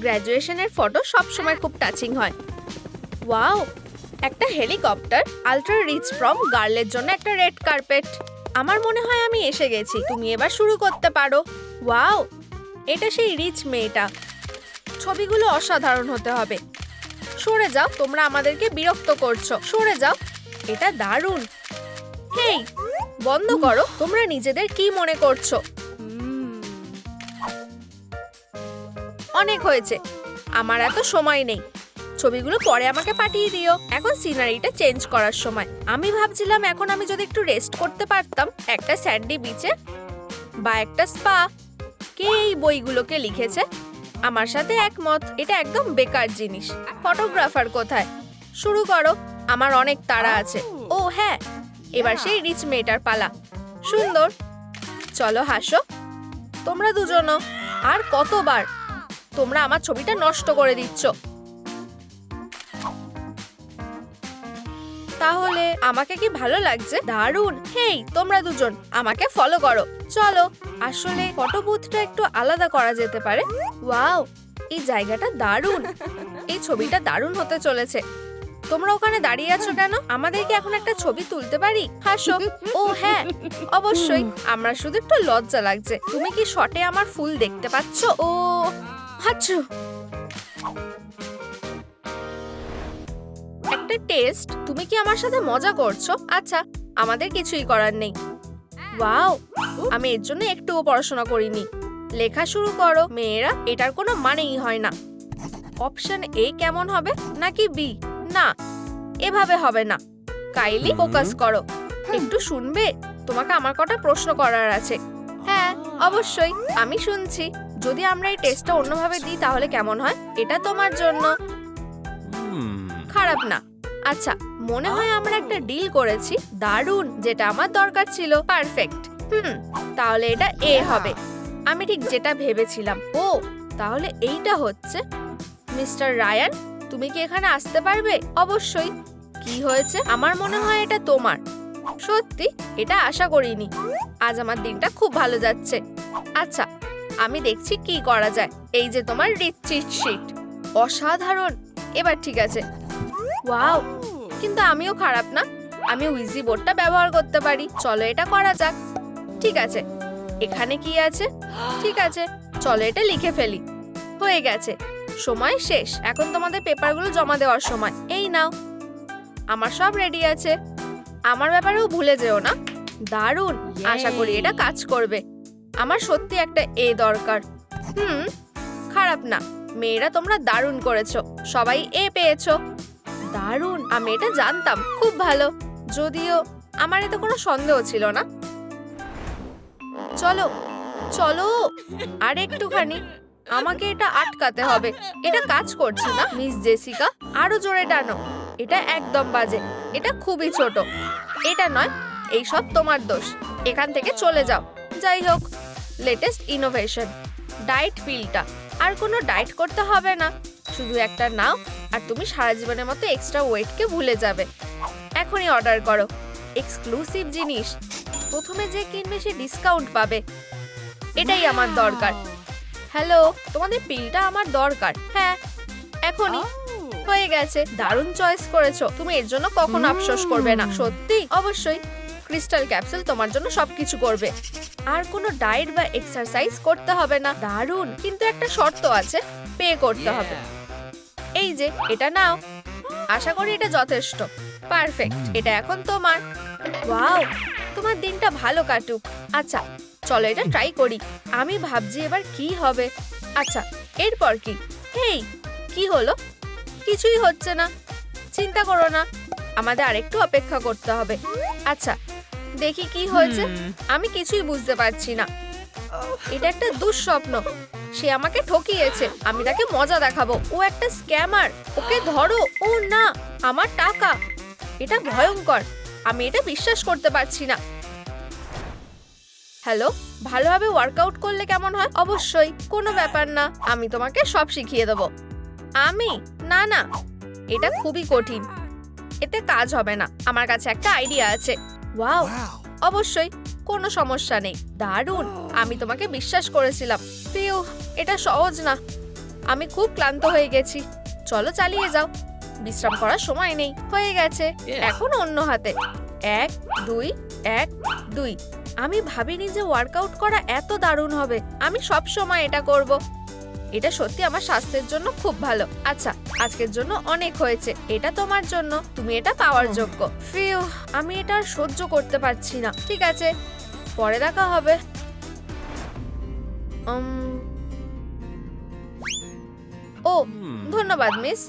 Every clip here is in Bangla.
গ্র্যাজুয়েশনের ফটো সব সময় খুব টাচিং হয়। ওয়াও একটা হেলিকপ্টার আলট্রা রিচ ফ্রম গার্লের জন্য একটা রেড কার্পেট আমার মনে হয় আমি এসে গেছি, তুমি এবার শুরু করতে পারো। ওয়াও এটা সেই রিচ মেয়েটা। ছবিগুলো অসাধারণ হতে হবে। সরে যাও, তোমরা আমাদেরকে বিরক্ত করছ। সরে যাও, এটা দারুণ। হেই, বন্ধ করো, তোমরা নিজেদের কি মনে করছ? অনেক হয়েছে। আমার এত সময় নেই। ছবিগুলো পরে আমাকে পাঠিয়ে দিও। এখন সিনারিটা চেঞ্জ করার সময়। আমি ভাবছিলাম এখন আমি যদি একটু রেস্ট করতে পারতাম একটা স্যান্ডি বিচে বা একটা স্পা কে এই বইগুলোকে লিখেছে? আমার সাথে একমত এটা একদম বেকার জিনিস। ফটোগ্রাফার কোথায়? শুরু করো আমার অনেক তাড়া আছে। ও হ্যাঁ এবার সেই রিচ মেয়েটার পালা। সুন্দর। চলো হাসো। তোমরা দুজনও। আর কতবার? তোমরা আমার ছবিটা নষ্ট করে দিচ্ছ। তাহলে আমাকে কি ভালো লাগছে? দারুণ। হেই, তোমরা দুজন, আমাকে ফলো করো। চলো, আসলে ফটো বুথটা একটু আলাদা করা যেতে পারে। ওয়াও, এই জায়গাটা দারুণ। এই ছবিটা দারুণ হতে চলেছে। তোমরা ওখানে দাঁড়িয়ে আছো কেন? আমাদের কি এখন একটা ছবি তুলতে পারি? হাসো। ও হ্যাঁ অবশ্যই। আমরা শুধু একটু লজ্জা লাগছে। তুমি কি শটে আমার ফুল দেখতে পাচ্ছ? ও হাচ্ছু একটা টেস্ট তুমি কি আমার সাথে মজা করছ? আচ্ছা আমাদের কিছুই করার নেই। ওয়াও আমি এর জন্য একটুও পড়াশোনা করিনি। লেখা শুরু করো। মেয়েরা এটার কোনো মানেই হয় না। অপশন এ কেমন হবে নাকি বি? না এভাবে হবে না। কাইলি ফোকাস করো। একটু শুনবে? তোমাকে আমার কটা প্রশ্ন করার আছে। হ্যাঁ অবশ্যই আমি শুনছি। যদি আমরা এই টেস্টটা অন্যভাবে দিই তাহলে কেমন হয়? এটা তোমার জন্য। খারাপ না। আচ্ছা মনে হয় আমরা একটা ডিল করেছি দারুণ যেটা আমার দরকার ছিল। পারফেক্ট হুম তাহলে এটা এ হবে। আমি ঠিক যেটা ভেবেছিলাম। ও তাহলে এইটা হচ্ছে। মিস্টার রায়ান তুমি কি এখানে আসতে পারবে? অবশ্যই। কি হয়েছে? আমার মনে হয় এটা তোমার। সত্যি এটা আশা করিনি। আজ আমার দিনটা খুব ভালো যাচ্ছে। আচ্ছা আমি দেখছি কি করা যায়। এই যে তোমার রিচ চিট শিট। অসাধারণ। এবার ঠিক আছে। ওয়াও। কিন্তু আমিও খারাপ না। আমি উইজি বোর্ডটা ব্যবহার করতে পারি। চলো এটা করা যাক। ঠিক আছে। এখানে কি আছে? ঠিক আছে। চলো এটা লিখে ফেলি। হয়ে গেছে। সময় শেষ। এখন তোমাদের পেপারগুলো জমা দেওয়ার সময়। এই নাও। আমার সব রেডি আছে। আমার ব্যাপারেও ভুলে যেও না। দারুণ। আশা করি এটা কাজ করবে। আমার সত্যি একটা এ দরকার। হুম, খারাপ না। মেয়েরা তোমরা দারুণ করেছ। সবাই এ পেয়েছ। দারুণ, আমি এটা জানতাম। খুব ভালো। যদিও আমার এতে কোনো সন্দেহ ছিল না। চলো চলো। আর একটুখানি। আমাকে এটা আটকাতে হবে। এটা কাজ করছে না। মিস জেসিকা, আরও জোরে টানো। এটা একদম বাজে। এটা খুবই ছোট। এটা নয় এই সব তোমার দোষ। এখান থেকে চলে যাও। যাই হোক। লেটেস্ট ইনোভেশন ডায়েট পিলটা আর কোনো ডায়েট করতে হবে না। শুধু একটা নাও আর তুমি সারা জীবনের মতো এক্সট্রা ওয়েটকে ভুলে যাবে। এখনই অর্ডার করো। এক্সক্লুসিভ জিনিস। প্রথমে যে কিনবে সে ডিসকাউন্ট পাবে। এটাই আমার দরকার। হ্যালো তোমাদের পিলটা আমার দরকার। হ্যাঁ এখনই। হয়ে গেছে। দারুণ চয়েস করেছ। তুমি এর জন্য কখনো আফসোস করবে না। সত্যি অবশ্যই। ক্রিস্টাল ক্যাপসুল তোমার জন্য সবকিছু করবে। আর কোনো ডায়েট বা এক্সারসাইজ করতে হবে না। দারুণ। কিন্তু একটা শর্ত আছে পে করতে হবে। এই যে এটা নাও। আশা করি এটা যথেষ্ট। পারফেক্ট। এটা এখন তোমার। ওয়াও! তোমার দিনটা ভালো কাটুক। আচ্ছা চলো এটা ট্রাই করি। আমি ভাবছি এবার কি হবে। আচ্ছা এরপর কি? হেই কি হলো? কিছুই হচ্ছে না। চিন্তা করো না। আমাদের আরেকটু অপেক্ষা করতে হবে। আচ্ছা দেখি কি হয়েছে। আমি কিছুই বুঝতে পারছি না। এটা একটা দুঃস্বপ্ন। সে আমাকে ঠকিয়েছে। আমি তাকে মজা দেখাবো। ও একটা স্ক্যামার। ওকে ধরো। ও না আমার টাকা। এটা ভয়ঙ্কর। আমি এটা বিশ্বাস করতে পারছি না। হ্যালো ভালোভাবে ওয়ার্কআউট করলে কেমন হয়? অবশ্যই। কোনো ব্যাপার না। আমি তোমাকে সব শিখিয়ে দেবো। আমি? না না। এটা খুবই কঠিন। এতে কাজ হবে না। আমার কাছে একটা আইডিয়া আছে। ওয়াও অবশ্যই কোনো সমস্যা নেই। দারুণ। আমি তোমাকে বিশ্বাস করেছিলাম। পিউ এটা সহজ না। আমি খুব ক্লান্ত হয়ে গেছি। চলো চালিয়ে যাও। বিশ্রাম করার সময় নেই। হয়ে গেছে। এখন অন্য হাতে। এক দুই এক দুই। আমি ভাবিনি যে ওয়ার্কআউট করা এত দারুণ হবে। আমি সব সময় এটা করব। এটা সত্যি আমার স্বাস্থ্যের জন্য খুব ভালো। আচ্ছা আজকের জন্য অনেক হয়েছে। এটা তোমার জন্য। তুমি এটা পাওয়ার যোগ্য। ফিউ আমি এটা আর সহ্য করতে পারছি না। ঠিক আছে পরে দেখা হবে। ও ধন্যবাদ মিস।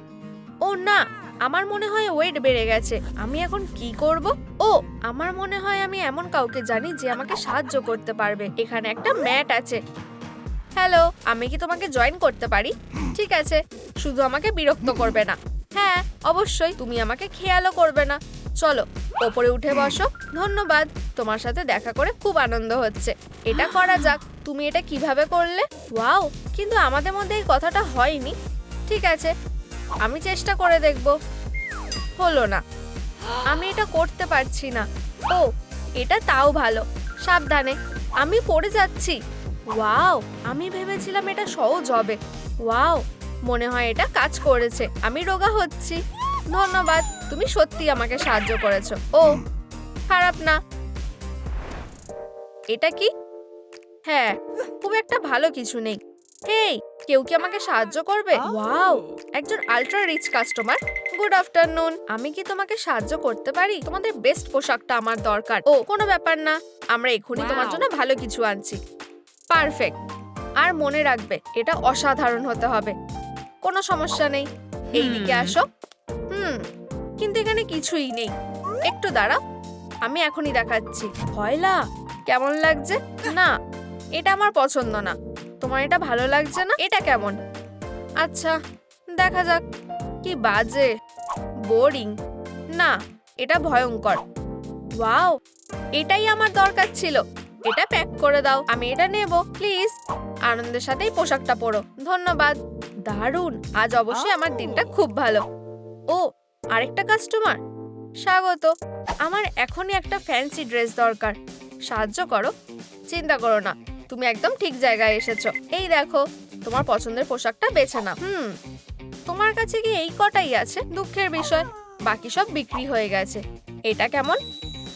ও না আমার মনে হয় ওয়েট বেড়ে গেছে। আমি এখন কি করব? ও আমার মনে হয় আমি এমন কাউকে জানি যে আমাকে সাহায্য করতে পারবে। এখানে একটা ম্যাট আছে। হ্যালো আমি কি তোমাকে জয়েন করতে পারি? ঠিক আছে, শুধু আমাকে বিরক্ত করবে না। হ্যাঁ অবশ্যই, তুমি আমাকে খেয়ালও করবে না। চলো, ওপরে উঠে বসো। ধন্যবাদ, তোমার সাথে দেখা করে খুব আনন্দ হচ্ছে। এটা করা যাক, তুমি এটা কীভাবে করলে? ওয়াও, কিন্তু আমাদের মধ্যে এই কথাটা হয়নি। ঠিক আছে, আমি চেষ্টা করে দেখব। হলো না। আমি এটা করতে পারছি না। ও, এটা তাও ভালো। সাবধানে, আমি পড়ে যাচ্ছি। ওয়াও আমি ভেবেছিলাম এটা সহজ হবে। ওয়াও মনে হয় এটা কাজ করেছে। আমি রোগা হচ্ছি। ধন্যবাদ তুমি সত্যি আমাকে সাহায্য করেছ। ও খারাপ না। এটা কি? হ্যাঁ খুব একটা ভালো কিছু নেই। হেই কেউ কি আমাকে সাহায্য করবে? ওয়াও একজন ultra rich customer good afternoon আমি কি তোমাকে সাহায্য করতে পারি? তোমাদের বেস্ট পোশাকটা আমার দরকার। ও কোনো ব্যাপার না আমরা এখনই তোমার জন্য ভালো কিছু আনছি। পারফেক্ট। আর মনে রাখবে এটা অসাধারণ হতে হবে। কোনো সমস্যা নেই। এই দিকে আসো। হুম কিন্তু এখানে কিছুই নেই। একটু দাঁড়াও আমি এখনই দেখাচ্ছি। ভয়লা কেমন লাগছে? না এটা আমার পছন্দ না। তোমার এটা ভালো লাগছে না? এটা কেমন? আচ্ছা দেখা যাক। কি বাজে। বোরিং। না এটা ভয়ঙ্কর। ওয়াও এটাই আমার দরকার ছিল। এটা প্যাক করে দাও আমি এটা নেব প্লিজ আনন্দের সাথেই পোশাকটা পরো ধন্যবাদ। দারুণ আজ অবশ্যই আমার দিনটা খুব ভালো। ও আরেকটা কাস্টমার স্বাগত আমার এখনই একটা ফ্যান্সি ড্রেস দরকার। সাহায্য করো চিন্তা করো না তুমি একদম ঠিক জায়গায় এসেছ। এই দেখো তোমার পছন্দের পোশাকটা বেছে নাও। হুম তোমার কাছে কি এই কটাই আছে? দুঃখের বিষয় বাকি সব বিক্রি হয়ে গেছে। এটা কেমন?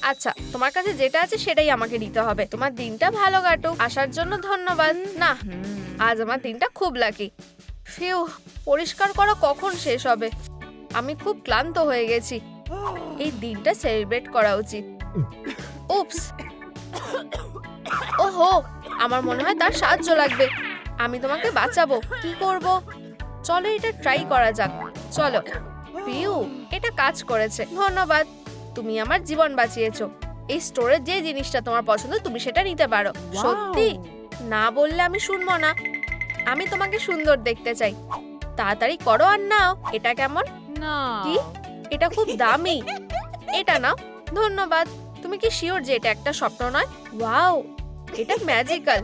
আচ্ছা তোমার কাছে যেটা আছে সেটাই আমাকে দিতে হবে। তোমার দিনটা ভালো কাটুক। আসার জন্য ধন্যবাদ। না, আজ আমার দিনটা খুব লাকি ফিউ, পরিষ্কার করা কখন শেষ হবে। আমি খুব ক্লান্ত হয়ে গেছি। এই দিনটা সেলিব্রেট করা উচিত। উপস ওহো, আমার মনে হয় তার সাহায্য লাগবে। আমি তোমাকে বাঁচাবো। কি করব? চলো এটা ট্রাই করা যাক। চলো। পিউ এটা কাজ করেছে। ধন্যবাদ। তুমি আমার জীবন বাঁচিয়েছো। এই স্টোরে যে জিনিসটা তোমার পছন্দ তুমি সেটা নিতে পারো। সত্যি? না বললে আমি শুনব না। আমি তোমাকে সুন্দর দেখতে চাই। তাড়াতাড়ি করো আর নাও। এটা কেমন? না। কি? এটা খুব দামি। এটা নাও। ধন্যবাদ। তুমি কি শিওর যে এটা একটা স্বপ্ন নয়? ওয়াও এটা ম্যাজিক্যাল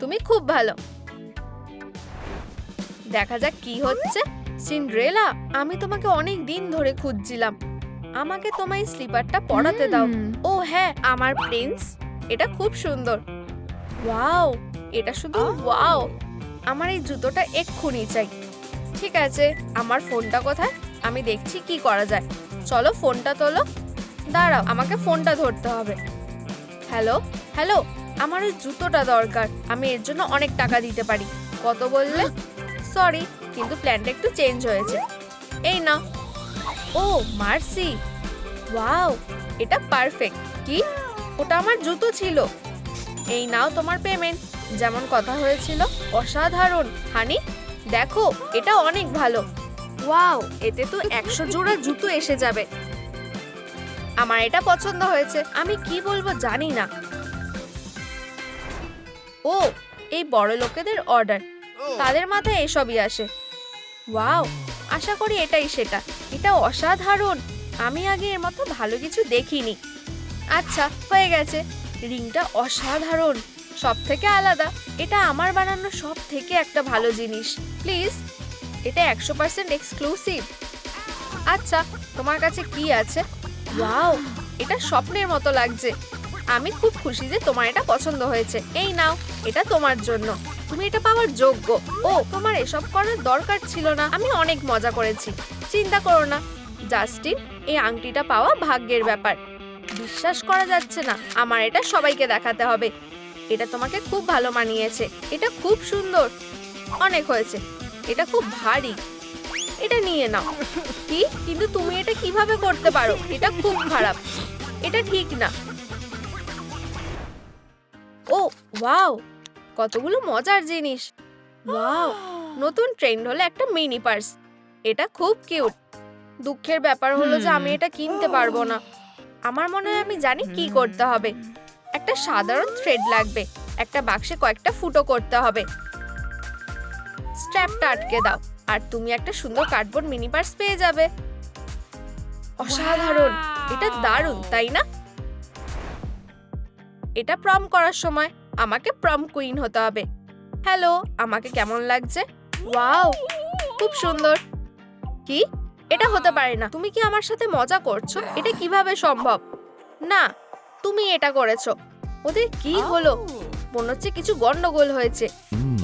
তুমি খুব ভালো। দেখা যাক কি হচ্ছে। সিন্ড্রেলা আমি তোমাকে অনেক দিন ধরে খুঁজছিলাম। আমাকে তোমায় স্লিপারটা পরাতে দাও। ও হ্যাঁ আমার প্রিন্স এটা খুব সুন্দর। ওয়াও এটা শুধু ওয়াও। আমার এই জুতোটা এক্ষুনি চাই। ঠিক আছে আমার ফোনটা কোথায়? আমি দেখছি কি করা যায়। চলো ফোনটা তোলো। দাঁড়াও আমাকে ফোনটা ধরতে হবে। হ্যালো হ্যালো আমার ওই জুতোটা দরকার। আমি এর জন্য অনেক টাকা দিতে পারি। কত বললে? সরি কিন্তু প্ল্যানটা একটু চেঞ্জ হয়েছে। এই না ও মার্সি। ওয়াও, এটা পারফেক্ট। কি? ওটা আমার জুতো ছিল। এই নাও তোমার পেমেন্ট যেমন কথা হয়েছিল, অসাধারণ। হানি, দেখো, এটা অনেক ভালো। ওয়াও, এতে তো একশো জোড়া জুতো এসে যাবে। আমার এটা পছন্দ হয়েছে। আমি কি বলব জানি না। ও, এই বড় লোকেদের অর্ডার তাদের মাথায় এসবই আসে। ওয়াও, আশা করি এটাই সেটা। এটা অসাধারণ। আমি আগে এর মতো ভালো কিছু দেখিনি। আচ্ছা হয়ে গেছে। রিংটা অসাধারণ সব থেকে আলাদা। এটা আমার বানানো সব থেকে একটা ভালো জিনিস। প্লিজ, এটা একশো পার্সেন্ট এক্সক্লুসিভ। আচ্ছা তোমার কাছে কি আছে? ওয়াও, এটা স্বপ্নের মতো লাগছে। আমি খুব খুশি যে তোমার এটা পছন্দ হয়েছে। এই নাও, এটা তোমার জন্য। তুমি এটা পাওয়ার যোগ্য। ও, তোমার এসব করার দরকার ছিল না। আমি অনেক মজা করেছি। চিন্তা করো না। জাস্টিন, এই আংটিটা পাওয়া ভাগ্যের ব্যাপার। বিশ্বাস করা যাচ্ছে না, আমার এটা সবাইকে দেখাতে হবে। এটা তোমাকে খুব ভালো মানিয়েছে, এটা খুব সুন্দর। অনেক হয়েছে, এটা খুব ভারী। এটা নিয়ে নাও। কি? কিন্তু তুমি এটা কীভাবে করতে পারো? এটা খুব খারাপ। এটা ঠিক না। ও, ওয়াও, কতগুলো মজার জিনিস। ওয়াও, নতুন ট্রেন্ড হলো একটা মিনি পার্স। এটা খুব কিউট। দুঃখের ব্যাপার হলো যে আমি এটা কিনতে পারব না। আমার মনে হয় আমি জানি কি করতে হবে। একটা সাধারণ থ্রেড লাগবে। একটা বাক্সে কয়েকটা ফুটো করতে হবে। স্ট্র্যাপটা আটকে দাও। আর তুমি একটা সুন্দর কার্ডবোর্ড মিনি পার্স পেয়ে যাবে। অসাধারণ। এটা দারুণ তাই না? এটা প্রম করার সময় আমাকে প্রম কুইন হতে হবে। হ্যালো আমাকে কেমন লাগছে? ওয়াও খুব সুন্দর। কি? এটা হতে পারে না। তুমি কি আমার সাথে মজা করছ? এটা কীভাবে সম্ভব? না তুমি এটা করেছ। ওদের কি হলো? মনে হচ্ছে কিছু গন্ডগোল হয়েছে।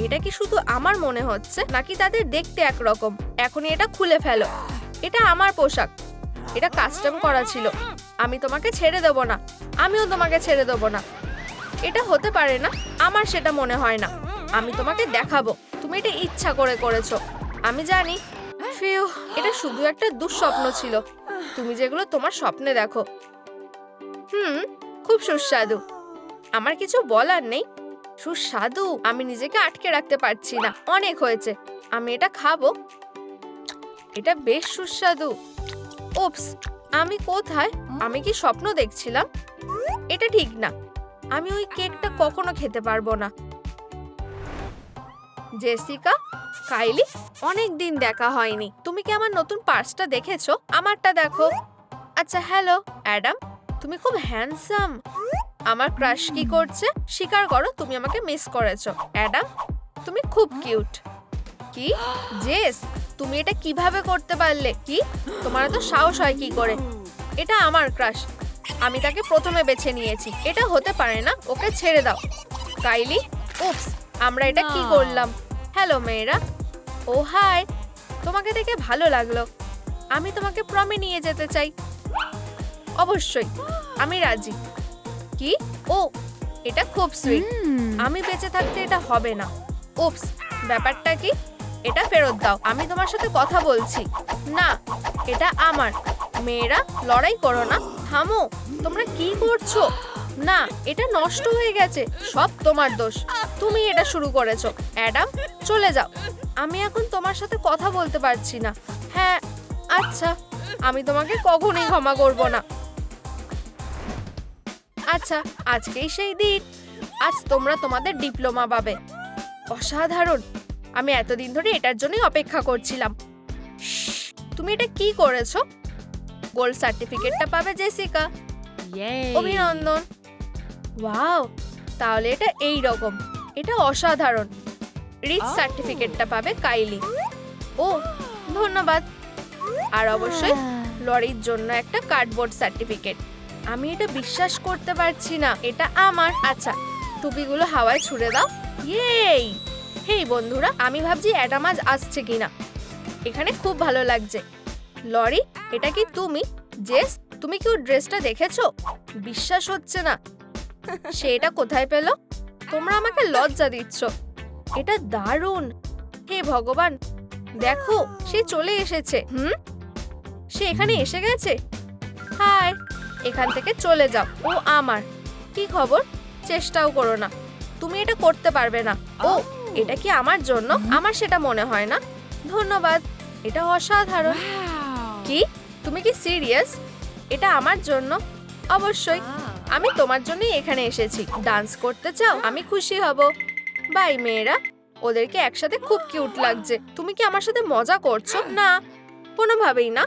এটা কি শুধু আমার মনে হচ্ছে নাকি তাদের দেখতে একরকম? এখনই এটা খুলে ফেলো। এটা আমার পোশাক। এটা কাস্টম করা ছিল। আমি তোমাকে ছেড়ে দেবো না। আমিও তোমাকে ছেড়ে দেবো না। এটা হতে পারে না আমার সেটা মনে হয় না। আমি তোমাকে দেখাবো। তুমি এটা ইচ্ছা করে করেছ। আমি জানি ফিউ এটা শুধু একটা দুঃস্বপ্ন ছিল। তুমি যেগুলো তোমার স্বপ্নে দেখো। হুম, খুব সুস্বাদু। আমার কিছু বলার নেই। সুস্বাদু, আমি নিজেকে আটকে রাখতে পারছি না। অনেক হয়েছে। আমি এটা খাব। এটা বেশ সুস্বাদু। ওপস, আমি কোথায়? আমি কি স্বপ্ন দেখছিলাম? এটা ঠিক না। আমি ওই কেকটা কখনো খেতে পারব না। জেসিকা কাইলি অনেক দিন দেখা হয়নি। তুমি কি আমার নতুন পার্সটা দেখেছ? আমারটা দেখো। আচ্ছা হ্যালো অ্যাডাম তুমি খুব হ্যান্ডসাম। আমার ক্রাশ কি করছে? স্বীকার করো তুমি আমাকে মিস করেছ। অ্যাডাম তুমি খুব কিউট। কি? জেস তুমি এটা কীভাবে করতে পারলে? কি? তোমার তো সাহস হয় কি করে? এটা আমার ক্রাশ। আমি তাকে প্রথমে বেছে নিয়েছি। এটা হতে পারে না ওকে ছেড়ে দাও। কাইলি উপস আমরা এটা কি করলাম? হ্যালো মেয়েরা। ও হাই তোমাকে দেখে ভালো লাগল। আমি তোমাকে প্রমে নিয়ে যেতে চাই। অবশ্যই আমি রাজি। কি? ও এটা খুব সুইট আমি বেঁচে থাকতে এটা হবে না। উপস ব্যাপারটা কি? এটা ফেরত দাও। আমি তোমার সাথে কথা বলছি। না এটা আমার। মেয়েরা লড়াই করো না। থামো তোমরা কি করছ? না এটা নষ্ট হয়ে গেছে। সব তোমার দোষ। তুমি এটা শুরু করেছ। অ্যাডাম চলে যাও। আমি এখন তোমার সাথে কথা বলতে পারছি না। হ্যাঁ আচ্ছা। আমি তোমাকে কখনোই ক্ষমা করব না। আচ্ছা আজকেই সেই দিন। আজ তোমরা তোমাদের ডিপ্লোমা পাবে। অসাধারণ। আমি এতদিন ধরে এটার জন্যই অপেক্ষা করছিলাম। তুমি এটা কি করেছ? গোল্ড সার্টিফিকেটটা পাবে জেসিকা। অভিনন্দন। ওয়াও তাহলে এটা এই রকম এটা অসাধারণ। রিচ সার্টিফিকেটটা পাবে কাইলি। ও ধন্যবাদ। আর অবশ্যই লরির জন্য একটা কার্ডবোর্ড সার্টিফিকেট আমি এটা বিশ্বাস করতে পারছি না এটা আমার। আচ্ছা টুপিগুলো হাওয়ায় ছুড়ে দাও। ইয়েই হেই বন্ধুরা আমি ভাবছি অ্যাডাম আজ আসছে কিনা। এখানে খুব ভালো লাগছে। লরি এটা কি তুমি? জেস তুমি কি ওর ড্রেসটা দেখেছ? বিশ্বাস হচ্ছে না। সে এটা কোথায় পেল? তোমরা আমাকে লজ্জা দিচ্ছ। এটা দারুণ। হে ভগবান দেখো সে চলে এসেছে হুম? সে এখানে এসে গেছে? হাই এখান থেকে চলে যাও ও আমার। কি খবর? চেষ্টাও করো না। তুমি এটা করতে পারবে না। ও এটা কি আমার জন্য? আমার সেটা মনে হয় না। ধন্যবাদ। এটা অসাধারণ। কি? তুমি কি সিরিয়াস? এটা আমার জন্য? অবশ্যই। আমি তোমার জন্যই এখানে এসেছি। ডান্স করতে চাও, আমি খুশি হব। বাই, মেয়েরা। ওদেরকে একসাথে খুব কিউট লাগছে। তুমি কি আমার সাথে মজা করছ? না, কোনোভাবেই না।